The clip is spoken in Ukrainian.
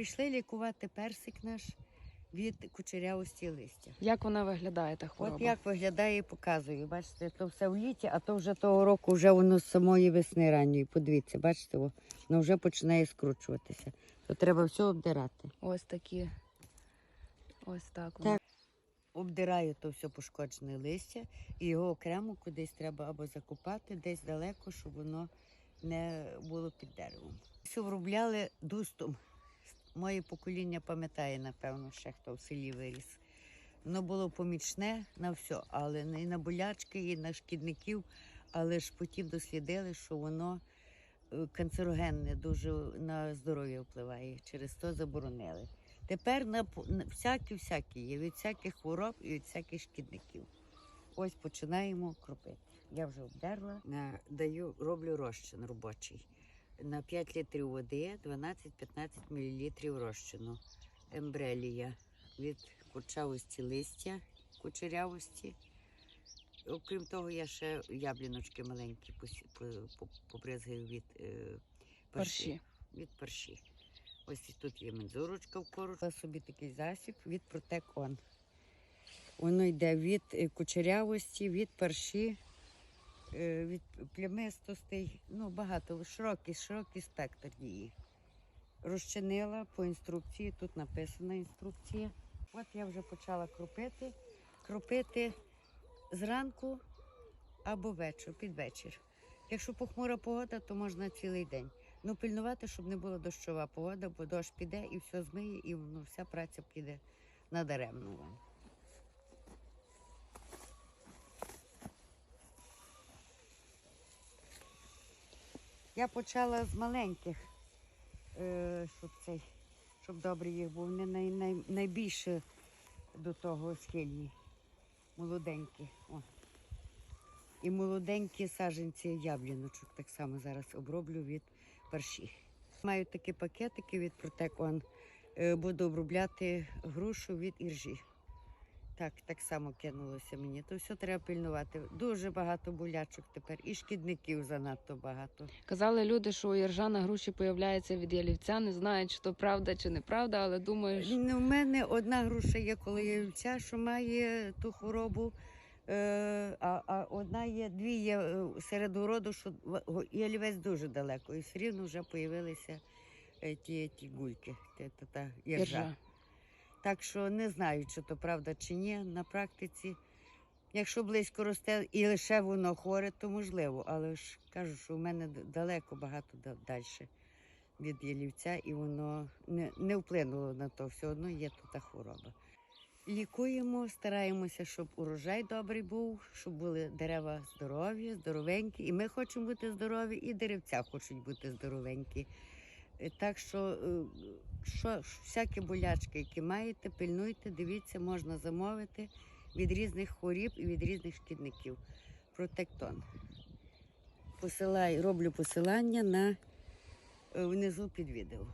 прийшли лікувати персик наш від кучерявості листя. Як вона виглядає, та хвороба? От як виглядає, показую. Бачите, то все в літі, а то вже того року вже воно з самої весни ранньої. Подивіться, бачите, о, воно вже починає скручуватися. То треба все обдирати. Ось такі. Ось так. Так. Обдираю то все пошкоджене листя і його окремо кудись треба або закопати, десь далеко, щоб воно не було під деревом. Все вробляли дустом. Моє покоління пам'ятає, напевно, ще хто в селі виріс. Воно було помічне на все, але не на болячки, і на шкідників, але ж потім дослідили, що воно е, канцерогенне дуже на здоров'я впливає. Через то заборонили. Тепер на, на всякі всякі є від всяких хвороб і від всяких шкідників. Ось починаємо кропити. Я вже обдерла. Даю, роблю розчин робочий. На 5 літрів води 12-15 мл розчину. Ембрелія від курчавості листя, кучерявості. Окрім того, я ще ябліночки маленькі побризгаю від е, парші. Від парші. Ось і тут є мензурочка в кору. Я собі такий засіб від Протек-Он. Воно йде від е, кучерявості, від парші, від плямистостей. Ну, багато, широкий, широкий спектр дії. Розчинила по інструкції, тут написана інструкція. От я вже почала кропити. Кропити зранку або вечір, під вечір. Якщо похмура погода, то можна цілий день. Ну, пильнувати, щоб не була дощова погода, бо дощ піде і все змиє, і ну, вся праця піде надаремно вам. Я почала з маленьких, е, щоб цей, щоб добре їх був. Вони най, най, найбільше до того схильні. Молоденькі. О. І молоденькі саджанці ябліночок так само зараз оброблю від парші. Маю такі пакетики від Протекон. Буду обробляти грушу від іржі. Так, так само кинулося мені. То все треба пильнувати. Дуже багато болячок тепер, і шкідників занадто багато. Казали люди, що у Іржа на груші появляється від ялівця. Не знають, чи то правда чи неправда, але думаю, що Ну, У мене одна груша є коло яйця, що має ту хворобу. Е, а, а одна є, дві є е, серед городу, що в- ялівець дуже далеко. І все рівно вже з'явилися е, ті, ті гульки, те- та, та, іржа. Іржа. Так що не знаю, чи то правда чи ні на практиці. Якщо близько росте і лише воно хворе, то можливо. Але ж кажу, що у мене далеко багато далі від ялівця, і воно не, не вплинуло на то. Все одно є тут та хвороба. Лікуємо, стараємося, щоб урожай добрий був, щоб були дерева здорові, здоровенькі. І ми хочемо бути здорові, і деревця хочуть бути здоровенькі. Так що, е, що всякі болячки, які маєте, пильнуйте, дивіться, можна замовити від різних хворіб і від різних шкідників. Протектон. Посилаю, роблю посилання на е, внизу під відео.